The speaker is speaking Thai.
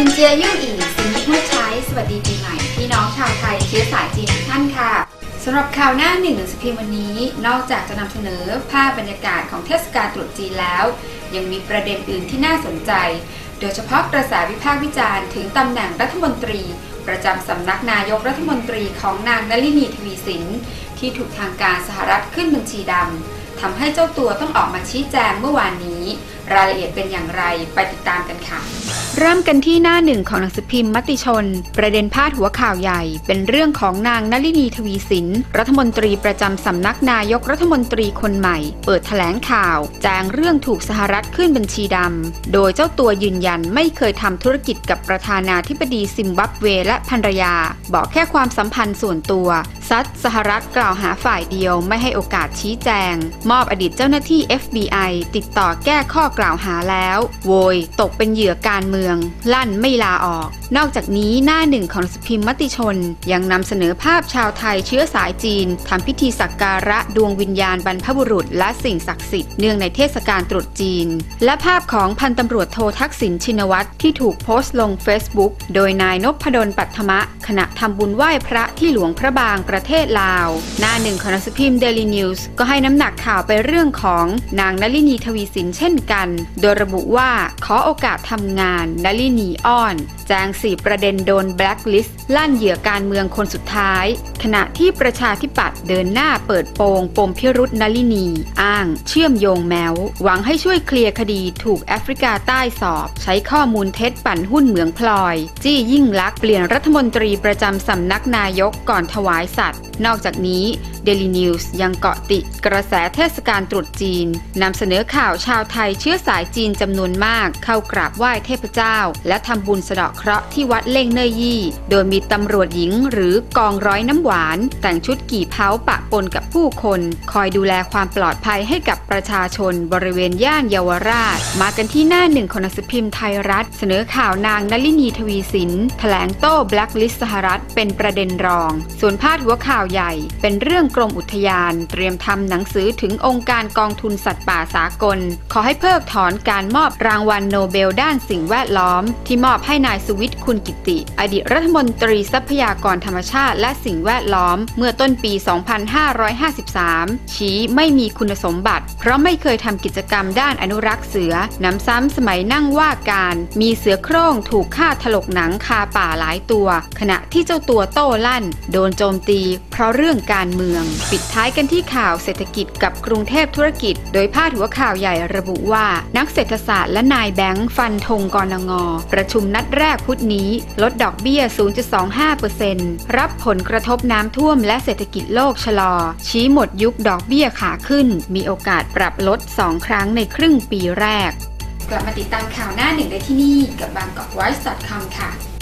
สินเจียยู่อีสินที่พูดใช้ สวัสดีปีใหม่ พี่น้องชาวไทยเชื้อสายจีนทุกท่านค่ะสำหรับข่าวหน้าหนึ่งหนังสือพิมพ์วันนี้ นอกจากจะนำเสนอภาพบรรยากาศของเทศกาลตรุษจีนแล้ว ยังมีประเด็นอื่นที่น่าสนใจ โดยเฉพาะกระแสวิพากษ์วิจารณ์ถึงตำแหน่งรัฐมนตรี ประจำสำนักนายกรัฐมนตรีของนางนลินีทวีสินที่ถูกทางการสหรัฐขึ้นบัญชีดำทำให้เจ้าตัวต้องออกมาชี้แจงเมื่อวานนี้ รายละเอียดเป็นอย่างไรไปติดตามกันค่ะ เริ่มกันที่หน้าหนึ่งของหนังสือพิมพ์มติชน ประเด็นพาดหัวข่าวใหญ่ เป็นเรื่องของนางนลินีทวีสิน รัฐมนตรีประจำสำนักนายกรัฐมนตรีคนใหม่ เปิดแถลงข่าว แจ้งเรื่องถูกสหรัฐขึ้นบัญชีดำ โดยเจ้าตัวยืนยันไม่เคยทำธุรกิจกับประธานาธิบดีซิมบับเวและภรรยา บอกแค่ความสัมพันธ์ส่วนตัวซัดสหรัฐกล่าวหาฝ่ายเดียวไม่ให้โอกาสชี้แจง มอบอดีตเจ้าหน้าที่ FBI ติดต่อแก้ข้อกล่าวหาแล้ว โวย ตกเป็นเหยื่อการเมือง ลั่นไม่ลาออก นอกจากนี้หน้าหนึ่งของสพิมพ์มติชน ยังนำเสนอภาพชาวไทยเชื้อสายจีนทำพิธีสักการะดวงวิญญาณบรรพบุรุษ และสิ่งศักดิ์สิทธิ์เนื่องในเทศกาลตรุษจีน และภาพของพันตำรวจโททักษิณชินวัตรที่ถูกโพสต์ลง Facebook โดยนายนพดลปัทมะ ขณะทำบุญไหว้พระที่หลวงพระบางประเทศลาว หน้าหนึ่งของนังสือพิมพ์ Daily News ก็ให้น้ำหนักข่าวไปเรื่องของนางนลินีทวีสินเช่นกัน โดยระบุว่าขอโอกาสทำงานนลินีอ้อนแจ้งสี่ประเด็นโดนแบล็คลิสต์ลั่นเหยื่อการเมืองคนสุดท้าย ขณะที่ประชาธิปัตย์เดินหน้าเปิดโปงปมพิรุษนลินี อ้าง เชื่อมโยงแมว หวังให้ช่วยเคลียร์คดีถูกแอฟริกาใต้สอบ ใช้ข้อมูลเท็จปั่นหุ้นเหมืองพลอย จี้ยิ่งลักษ์เปลี่ยนรัฐมนตรีประจำสำนักนายกก่อนถวายสัตว์ นอกจากนี้ Daily News ยังเกาะติดกระแสเทศกาลตรุษจีนนำเสนอข่าวชาวไทยเชื้อสายจีนจำนวนมาก เข้ากราบไหว้เทพเจ้า และทำบุญสะเดาะเคราะห์ที่วัดเล่งเนยยี่ โดยมีตำรวจหญิงหรือกองร้อยน้ำหวาน แต่งชุดกี่เผาปะปนกับผู้คน คอยดูแลความปลอดภัยให้กับประชาชนบริเวณย่านเยาวราช มากันที่หน้าหนึ่งของหนังสือพิมพ์ไทยรัฐ เสนอข่าวนางนลินีทวีสินแถลงโต้แบล็คลิสต์สหรัฐเป็นประเด็นรอง ส่วนพาดหัวข่าวใหญ่เป็นเรื่องกรมอุทยาน เตรียมทำหนังสือถึงองค์การกองทุนสัตว์ป่าสากล ขอให้เพิกถอนการมอบรางวัลโนเบลด้านสิ่งแวดล้อม ที่มอบให้นายสุวิทย์คุณกิติ อดีตรัฐมนตรีทรัพยากรธรรมชาติและสิ่งแวดล้อม เมื่อต้นปี 2553 ชี้ไม่มีคุณสมบัติ เพราะไม่เคยทำกิจกรรมด้านอนุรักษ์เสือน้ำซ้ำสมัยนั่งว่าการ มีเสือโคร่งถูกฆ่าถลกหนังคาป่าหลายตัว ขณะที่เจ้าตัวโต้ลั่น โดนโจมตีเพราะเรื่องการเมือง ปิดท้ายกันที่ข่าวเศรษฐกิจกับกรุงเทพธุรกิจ โดยพาดหัวข่าวใหญ่ระบุว่า นักเศรษฐศาสตร์และนายแบงค์ฟันธงกรงงประชุมนัดแรกพุธนี้ ลดดอกเบี้ย 0.25%รับผลกระทบน้ำท่วมและเศรษฐกิจโลกชะลอ ชี้หมดยุคดอกเบี้ยขาขึ้น มีโอกาสปรับลด 2 ครั้งในครึ่งปีแรก กลับมาติดตามข่าวหน้าหนึ่งได้ที่นี่กับบางกอกไวส์ .com ค่ะ